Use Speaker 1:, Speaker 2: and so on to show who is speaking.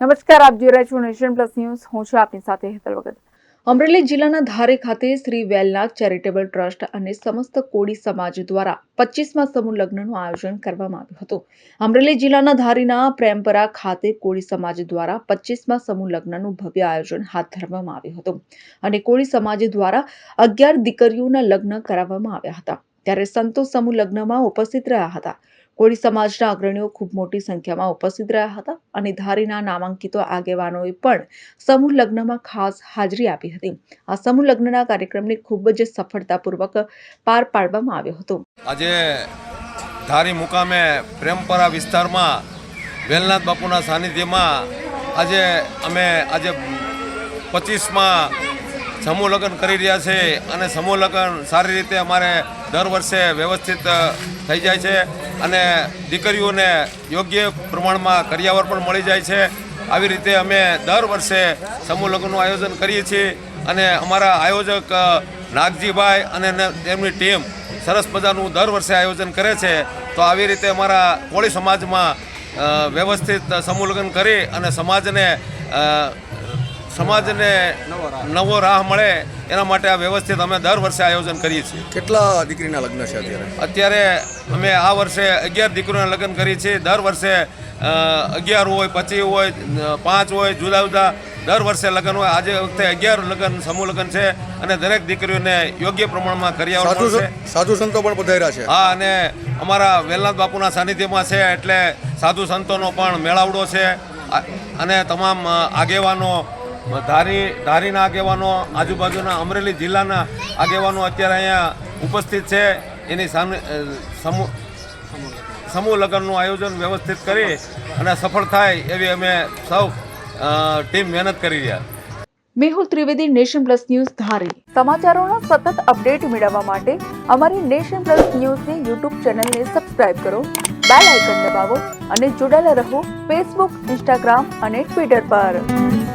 Speaker 1: નમસ્કાર, આપ જોઈ રહ્યા છો નેશન પ્લસ ન્યૂઝ. હું છું આપની સાથે હેતલ વગત. અમરેલી જિલ્લાના ધારે ખાતે શ્રી વેલનાથ ચેરિટેબલ ટ્રસ્ટ અને સમસ્ત કોડી સમાજ દ્વારા પચીસમાં સમૂહ લગ્નનું આયોજન કરવામાં આવ્યું હતું. અમરેલી જિલ્લાના ધારીના પ્રેમપરા ખાતે કોળી સમાજ દ્વારા પચીસમાં સમૂહ લગ્નનું ભવ્ય આયોજન હાથ ધરવામાં આવ્યું હતું અને કોળી સમાજ દ્વારા અગિયાર દીકરીઓના લગ્ન કરાવવામાં આવ્યા હતા. ત્યારે સંતો સમૂહ લગ્નમાં ઉપસ્થિત રહ્યા હતા. કોળી સમાજના અગ્રણીઓ ખૂબ મોટી સંખ્યામાં ઉપસ્થિત રહ્યા હતા અને ધારીના નામાંકિતો આગેવાનોએ પણ સમૂહ લગ્નમાં ખાસ હાજરી આપી હતી. આ સમૂહ લગ્નના કાર્યક્રમને ખૂબ જ સફળતાપૂર્વક પાર પાડવામાં આવ્યો હતો.
Speaker 2: આજે ધારી મુકામે પ્રેમપરા વિસ્તારમાં વેલનાથ બાપુના સાનિધ્યમાં આજે અમે આજે પચીસમાં સમૂહ લગ્ન કરી રહ્યા છે અને સમૂહ લગ્ન સારી રીતે અમારે દર વર્ષે વ્યવસ્થિત થઈ જાય છે અને દીકરીઓને યોગ્ય પ્રમાણમાં કરિયાવર પણ મળી જાય છે. આવી રીતે અમે દર વર્ષે સમૂહ લગ્નનું આયોજન કરીએ છીએ અને અમારા આયોજક નાગજીભાઈ અને તેમની ટીમ સરસ મજાનું દર વર્ષે આયોજન કરે છે. તો આવી રીતે અમારા કોળી સમાજમાં વ્યવસ્થિત સમૂહ લગ્ન કરી અને સમાજને સમાજને નવો રાહ મળે એના માટે આ વ્યવસ્થિત અમે દર વર્ષે આયોજન કરીએ છીએ.
Speaker 3: કેટલા દીકરીના લગ્ન છે અત્યારે?
Speaker 2: અત્યારે અમે આ વર્ષે અગિયાર દીકરીના લગ્ન કરીએ છીએ. દર વર્ષે અગિયાર હોય પચીસ હોય પાંચ હોય જુદા જુદા દર વર્ષે લગ્ન હોય. આજે વખતે અગિયાર લગ્ન સમૂહ લગ્ન છે અને દરેક દીકરીઓને યોગ્ય પ્રમાણમાં
Speaker 3: કરી
Speaker 2: આવવાનું
Speaker 3: છે સાધુ સંતો પણ પધાર્યા છે.
Speaker 2: હા અને અમારા વેલનાથ બાપુના સાનિધ્યમાં છે એટલે સાધુ સંતોનો પણ મેળાવડો છે. અને તમામ આગેવાનો ધારી, ધારીના આગેવાનો, આજુબાજુના અમરેલી જિલ્લાના આગેવાનો અત્યારે અહીંયા ઉપસ્થિત છે. એની સામે સમૂહ સમૂહ લગ્નનું આયોજન વ્યવસ્થિત કરી અને સફળ થાય એવી અમે સૌ ટીમ મહેનત કરી રહ્યા.
Speaker 1: Mehul Trivedi, nation plus news, Dhari. સમાચારોના સતત અપડેટ મેળવવા માટે અમારી નેશન પ્લસ ન્યૂઝની યુટ્યુબ ચેનલને સબસ્ક્રાઇબ કરો, બેલ આઇકન દબાવો અને જોડાયેલા રહો ફેસબુક, ઇન્સ્ટાગ્રામ અને ટ્વિટર પર.